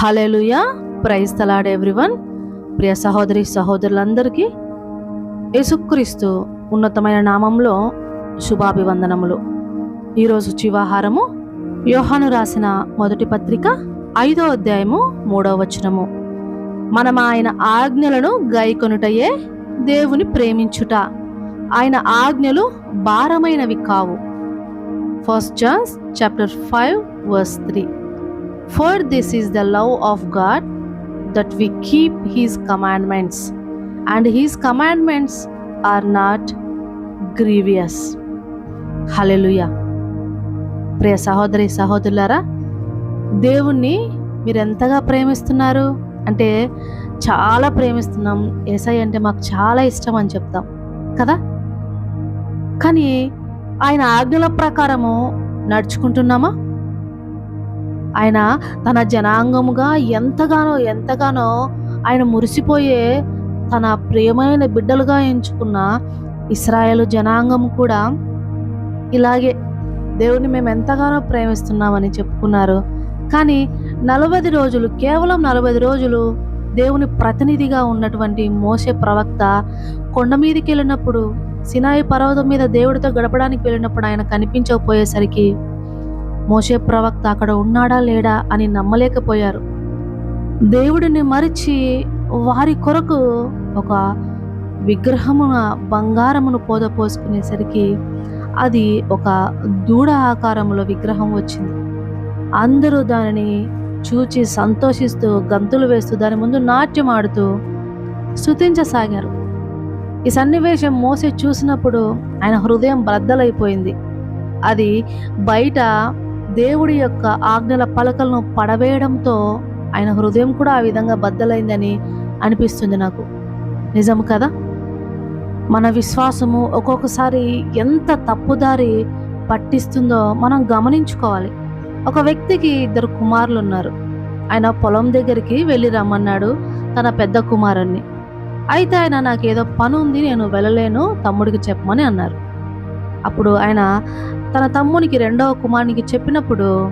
Hallelujah praise the lord everyone. ప్రియ సహోదరి సహోదరులందరికీ యేసుక్రీస్తు ఉన్నతమైన నామంలో శుభాభివందనములు. ఈరోజు చివాహారము యోహాను రాసిన మొదటి పత్రిక ఐదో అధ్యాయము మూడవ వచనము. మనం ఆయన ఆజ్ఞలను గైకొనుటయే దేవుని ప్రేమించుట. ఆయన ఆజ్ఞలు భారమైనవి కావు. First John's chapter five verse three For this is the love of God that we keep His commandments, and His commandments are not grievous. Hallelujah ప్రియ సహోదరి సహోదరులారా దేవుణ్ణి మీరు ఎంతగా ప్రేమిస్తున్నారు? అంటే చాలా ప్రేమిస్తున్నాం. ఏసై అంటే మాకు చాలా ఇష్టం అని చెప్తాం. కదా? కానీ ఆయన ఆజ్ఞల ప్రకారము నడుచుకుంటున్నామా? ఆయన తన జనాంగముగా ఎంతగానో ఎంతగానో ఆయన మురిసిపోయే తన ప్రియమైన బిడ్డలుగా ఎంచుకున్న ఇస్రాయేల్ జనాంగం కూడా ఇలాగే దేవుని మేము ఎంతగానో ప్రేమిస్తున్నామని చెప్పుకున్నారు. కానీ నలభై రోజులు కేవలం నలభై రోజులు దేవుని ప్రతినిధిగా ఉన్నటువంటి మోసే ప్రవక్త కొండ మీదకి వెళ్ళినప్పుడు సినాయి పర్వతం మీద దేవుడితో గడపడానికి వెళ్ళినప్పుడు ఆయన కనిపించకపోయేసరికి మోషే ప్రవక్త అక్కడ ఉన్నాడా లేడా అని నమ్మలేకపోయారు. దేవుడిని మరిచి వారి కొరకు ఒక విగ్రహమున బంగారమును పోదపోసుకునేసరికి అది ఒక దూడ ఆకారంలో విగ్రహం వచ్చింది. అందరూ దానిని చూచి సంతోషిస్తూ గంతులు వేస్తూ దాని ముందు నాట్యం ఆడుతూ స్థుతించసాగారు ఈ సన్నివేశం మోసే చూసినప్పుడు ఆయన హృదయం బద్దలైపోయింది. అది బయట దేవుడి యొక్క ఆజ్ఞల పలకలను పడవేయడంతో ఆయన హృదయం కూడా ఆ విధంగా బద్దలైందని అనిపిస్తుంది నాకు. నిజం కదా? మన విశ్వాసము ఒక్కొక్కసారి ఎంత తప్పుదారి పట్టిస్తుందో మనం గమనించుకోవాలి. ఒక వ్యక్తికి ఇద్దరు కుమారులు ఉన్నారు. ఆయన పొలం దగ్గరికి వెళ్ళి రమ్మన్నాడు తన పెద్ద కుమారుణ్ణి. అయితే ఆయన నాకు ఏదో పని ఉంది నేను వెళ్ళలేను తమ్ముడికి చెప్పమని అన్నారు. అప్పుడు ఆయన తన తమ్మునికి రెండవ కుమారునికి చెప్పినప్పుడు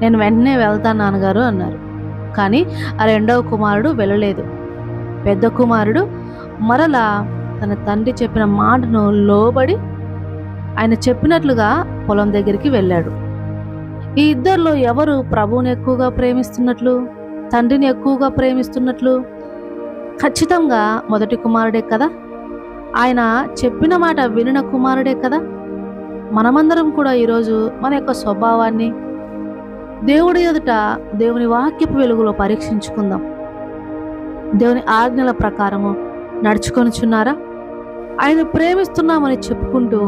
నేను వెంటనే వెళ్తాను నాన్నగారు అన్నారు. కానీ ఆ రెండవ కుమారుడు వెళ్ళలేదు. పెద్ద కుమారుడు మరలా తన తండ్రి చెప్పిన మాటను లోబడి ఆయన చెప్పినట్లుగా పొలం దగ్గరికి వెళ్ళాడు. ఈ ఇద్దరిలో ఎవరు ప్రభువుని ఎక్కువగా ప్రేమిస్తున్నట్లు తండ్రిని ఎక్కువగా ప్రేమిస్తున్నట్లు? ఖచ్చితంగా మొదటి కుమారుడే కదా? ఆయన చెప్పిన మాట వినిన కుమారుడే కదా. మనమందరం కూడా ఈరోజు మన యొక్క స్వభావాన్ని దేవుడి ఎదుట దేవుని వాక్యపు వెలుగులో పరీక్షించుకుందాం. దేవుని ఆజ్ఞల ప్రకారము నడుచుకొనిచున్నారా? ఆయన ప్రేమిస్తున్నామని చెప్పుకుంటూ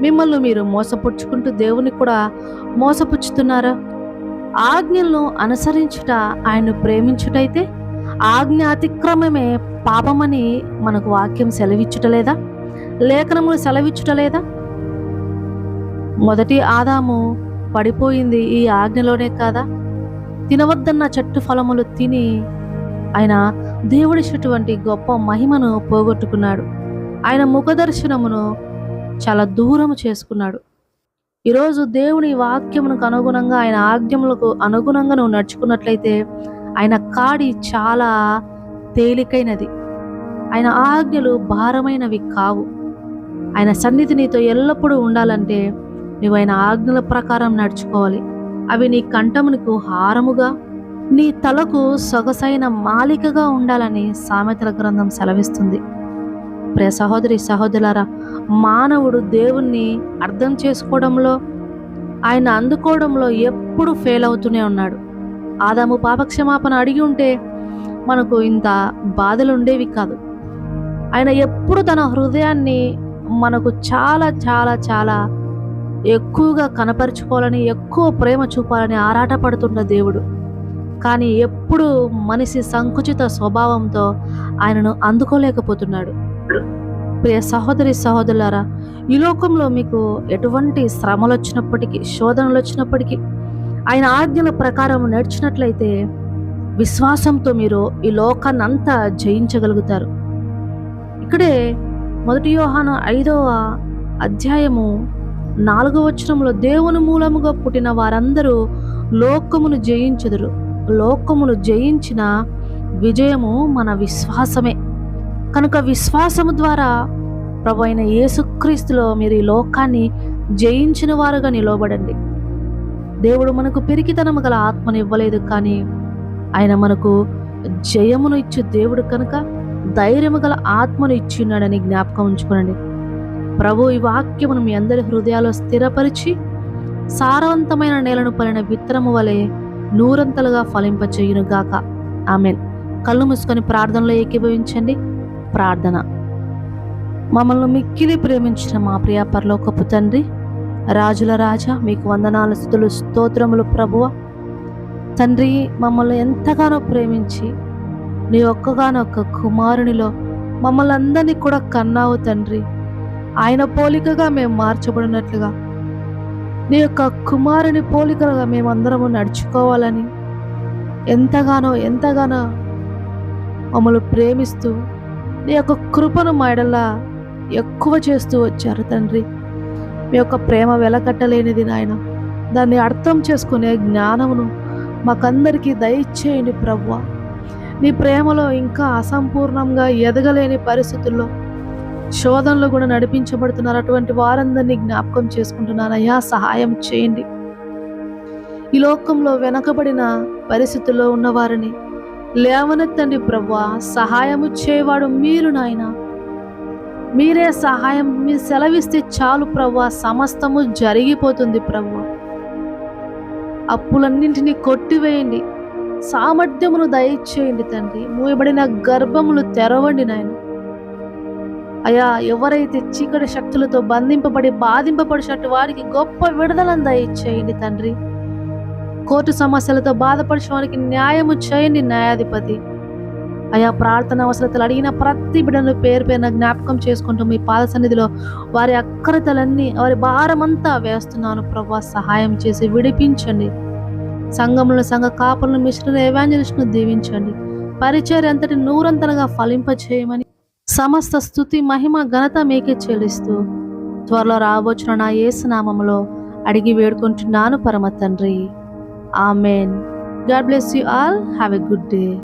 మిమ్మల్ని మీరు మోసపుచ్చుకుంటూ దేవుని కూడా మోసపుచ్చుతున్నారా? ఆజ్ఞలను అనుసరించుట ఆయన్ను ప్రేమించుటైతే ఆజ్ఞ అతిక్రమమే పాపమని మనకు వాక్యం సెలవిచ్చుటలేదా లేఖనములు సెలవిచ్చుటలేదా మొదటి ఆదాము పడిపోయింది ఈ ఆజ్ఞలోనే కాదా? తినవద్దన్న చెట్టు ఫలములు తిని ఆయన దేవుడిచ్చినటువంటి గొప్ప మహిమను పోగొట్టుకున్నాడు. ఆయన ముఖదర్శనమును చాలా దూరము చేసుకున్నాడు. ఈరోజు దేవుని వాక్యమునకు అనుగుణంగా ఆయన ఆజ్ఞములకు అనుగుణంగా నువ్వు నడుచుకున్నట్లయితే ఆయన కాడి చాలా తేలికైనది. ఆయన ఆజ్ఞలు భారమైనవి కావు. ఆయన సన్నిధి నీతో ఎల్లప్పుడూ ఉండాలంటే నువ్వు ఆయన ఆజ్ఞల ప్రకారం నడుచుకోవాలి. అవి నీ కంఠమునకు హారముగా నీ తలకు సొగసైన మాలికగా ఉండాలని సామెతల గ్రంథం సెలవిస్తుంది. ప్రియ సహోదరి సహోదరులారా మానవుడు దేవుణ్ణి అర్థం చేసుకోవడంలో ఆయన అందుకోవడంలో ఎప్పుడు ఫెయిల్ అవుతూనే ఉన్నాడు. ఆదాము పాపక్షమాపణ అడిగి ఉంటే మనకు ఇంత బాధలు ఉండేవి కాదు. ఆయన ఎప్పుడు తన హృదయాన్ని మనకు చాలా చాలా చాలా ఎక్కువగా కనపరుచుకోవాలని ఎక్కువ ప్రేమ చూపాలని ఆరాటపడుతున్న దేవుడు. కానీ ఎప్పుడు మనిషి సంకుచిత స్వభావంతో ఆయనను అందుకోలేకపోతున్నాడు. ప్రియ సహోదరి సహోదరులారా ఈ లోకంలో మీకు ఎటువంటి శ్రమలు వచ్చినప్పటికీ శోధనలు వచ్చినప్పటికీ ఆయన ఆజ్ఞల ప్రకారం నడిచినట్లయితే విశ్వాసంతో మీరు ఈ లోకాన్నంతా జయించగలుగుతారు. ఇక్కడే మొదటి యోహాను ఐదవ అధ్యాయము నాలుగవ వచనంలో దేవుని మూలముగా పుట్టిన వారందరూ లోకమును జయించుదురు. లోకమును జయించిన విజయము మన విశ్వాసమే. కనుక విశ్వాసము ద్వారా ప్రభు అయిన యేసుక్రీస్తులో మీరు ఈ లోకాన్ని జయించిన వారుగా నిలవబడండి. దేవుడు మనకు పెరిగితనము గల ఆత్మను ఇవ్వలేదు కానీ ఆయన మనకు జయమును ఇచ్చే దేవుడు కనుక ధైర్యము గల ఆత్మను ఇచ్చిన్నాడని జ్ఞాపకం ఉంచుకోనండి. ప్రభు ఈ వాక్యమును మీ అందరి హృదయాల్లో స్థిరపరిచి సారవంతమైన నేలను పలిన విత్తనము వలె నూరంతలుగా ఫలింపచేయును గాక ఆమెన్. కళ్ళు మూసుకొని ప్రార్థనలో ఏకీభవించండి. ప్రార్థన. మమ్మల్ని మిక్కిలి ప్రేమించిన మా ప్రియ పరలోకపు తండ్రి రాజుల రాజా మీకు వందనాలు స్థుతులు స్తోత్రములు ప్రభువ. తండ్రి మమ్మల్ని ఎంతగానో ప్రేమించి నీ ఒక్కగానొక్క కుమారునిలో మమ్మల్ని అందరినీ కూడా కన్నావు తండ్రి. ఆయన పోలికగా మేము మార్చబడినట్లుగా నీ యొక్క కుమారుని పోలికలుగా మేమందరము నడుచుకోవాలని ఎంతగానో ఎంతగానో మమ్మల్ని ప్రేమిస్తూ నీ యొక్క కృపను మాడలా ఎక్కువ చేస్తూ వచ్చారు తండ్రి. మీ యొక్క ప్రేమ వెలకట్టలేనిది నాయన. దాన్ని అర్థం చేసుకునే జ్ఞానమును మాకందరికీ దయచేయండి ప్రభు నీ ప్రేమలో ఇంకా అసంపూర్ణంగా ఎదగలేని పరిస్థితుల్లో శోధనలు కూడా నడిపించబడుతున్నారు. అటువంటి వారందరినీ జ్ఞాపకం చేసుకుంటున్నాను అయ్యా సహాయం చేయండి. ఈ లోకంలో వెనకబడిన పరిస్థితుల్లో ఉన్నవారిని లేవనెత్తండి ప్రవ్వా సహాయము చేయవాడు మీరు నాయన. మీరే సహాయం మీరు సెలవిస్తే చాలు ప్రవ్వా సమస్తము జరిగిపోతుంది ప్రవ్వా అప్పులన్నింటినీ కొట్టివేయండి. సామర్థ్యమును దయచేయండి తండ్రి. మూయబడిన గర్భములు తెరవండి నాయన. అయ్యా ఎవరైతే చీకటి శక్తులతో బంధింపబడి బాధింపబడినట్టు వారికి గొప్ప విడుదలను దయచేయండి తండ్రి. కోర్టు సమస్యలతో బాధపడిన వారికి న్యాయము చేయండి న్యాయాధిపతి. అయా ప్రార్థన అవసరతలు అడిగిన ప్రతి బిడ్డను పేరు పేరున జ్ఞాపకం చేసుకుంటూ మీ పాద సన్నిధిలో వారి అక్కరతలన్నీ వారి భారమంతా వేస్తున్నాను ప్రభా సహాయం చేసి విడిపించండి. సంఘములను సంఘ కాపులను మిశ్రణ ఎవాంజలిస్ట్ను దీవించండి. పరిచయం అంతటి నూరంతలుగా ఫలింపచేయమని సమస్త స్థుతి మహిమ ఘనత మీకే చెల్లిస్తూ త్వరలో రాబోచున్న నా ఏసునామంలో అడిగి వేడుకుంటున్నాను పరమ తండ్రి. Amen. God bless you all. Have a good day.